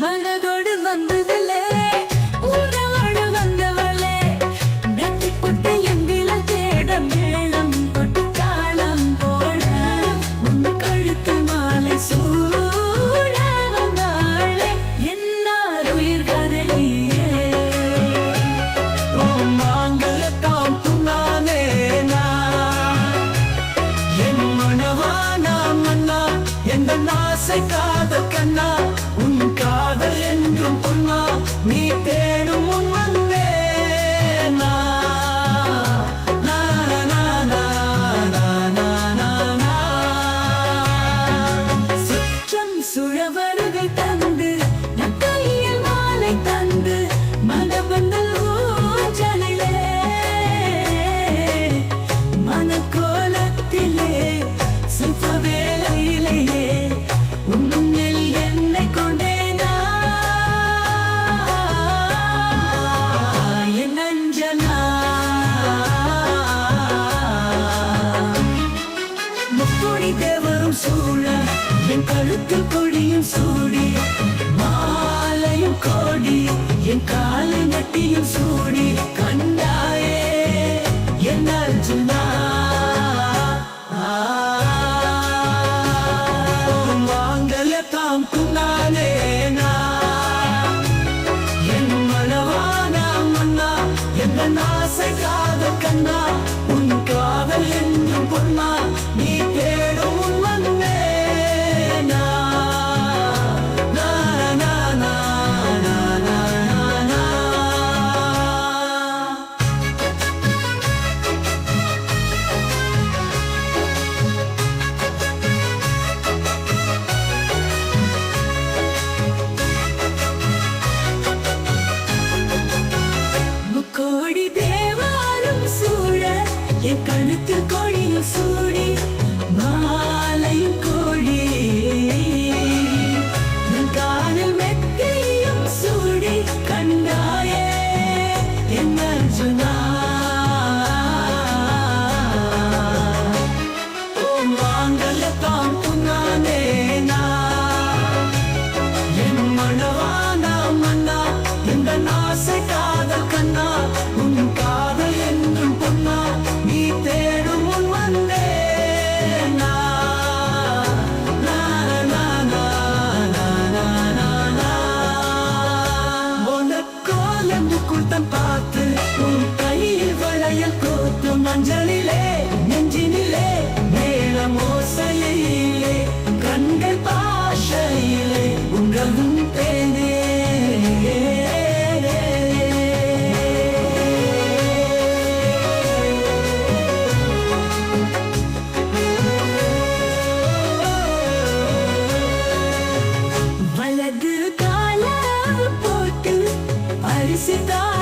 மனதோடு வந்ததில்லே உறவோடு வந்தவளே நெட்டிப்பட்டு எங்கில தேட மேளம் கொட்டு தாளம் போட உன் கழுத்து மாலை சூட வந்தாளே என்னார் உயிர் கதலியே மாங்கலத்தாம் துணானே என் மனவானா மன்னா எந்த நாசை காதல் கண்ணா கழுத்தில் கொடியும் சூடி மாலையும் கோடி என் காலை நட்டியும் சூடி கண்டாயே என்ன அர்ஜுனா? மாங்கலத்தாம் என் மனவானா மன்னா என் கழுத்தில் கொடியும் சூடி மாலையும் felicidade.